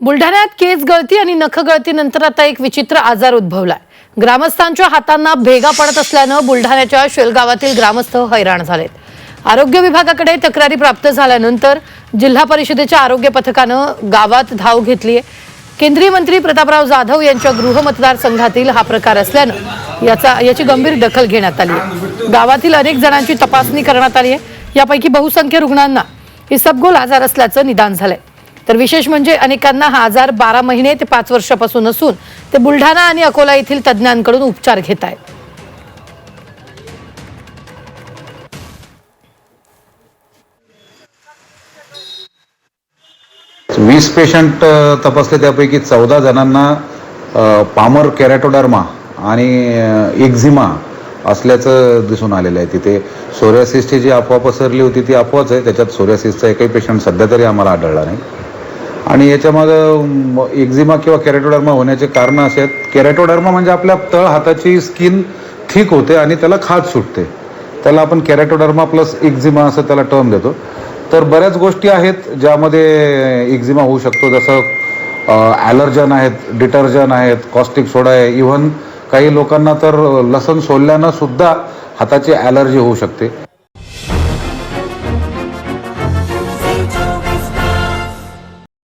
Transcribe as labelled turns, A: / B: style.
A: बुलढाण्यात केस गळती आणि नख गळतीनंतर आता एक विचित्र आजार उद्भवलाय. ग्रामस्थांच्या हातांना भेगा पडत असल्यानं बुलढाण्याच्या शेलगावातील ग्रामस्थ हैराण झालेत. आरोग्य विभागाकडे तक्रारी प्राप्त झाल्यानंतर जिल्हा परिषदेच्या आरोग्य पथकानं गावात धाव घेतलीय. केंद्रीय मंत्री प्रतापराव जाधव यांच्या गृह मतदारसंघातील हा प्रकार असल्यानं याचा याची गंभीर दखल घेण्यात आली आहे गावातील अनेक जणांची तपासणी करण्यात आली आहे यापैकी बहुसंख्य रुग्णांना इसबगोल आजार असल्याचं निदान झालंय. तर विशेष म्हणजे अनेकांना हा आजार बारा महिने ते पाच वर्षापासून असून ते बुलढाणा आणि अकोला येथील तज्ज्ञांकडून उपचार घेत आहेत.
B: वीस पेशंट तपासले त्यापैकी चौदा जणांना पामर कॅरेटोडर्मा आणि एक्झिमा असल्याचं दिसून आलेलं आहे. तिथे सोरियासिसची जी अफवा पसरली होती ती अफवाच आहे. त्याच्यात सोरियासिसचा एकही पेशंट सध्या तरी आम्हाला आढळला नाही. आणि याच्यामध्ये एक्झिमा किंवा कॅरेटोडर्मा होण्याचे कारणं असे आहेत. कॅरेटोडर्मा म्हणजे आपल्या तळ हाताची स्किन थिक होते आणि त्याला खाज सुटते. त्याला आपण कॅरेटोडर्मा प्लस एक्झिमा असं त्याला टर्म देतो. तर बऱ्याच गोष्टी आहेत ज्यामध्ये एक्झिमा होऊ शकतो. जसं ॲलर्जन आहेत डिटर्जन आहेत कॉस्टिक सोडा आहे. इव्हन काही लोकांना तर लसण सोडल्यानं सुद्धा हाताची ॲलर्जी होऊ शकते.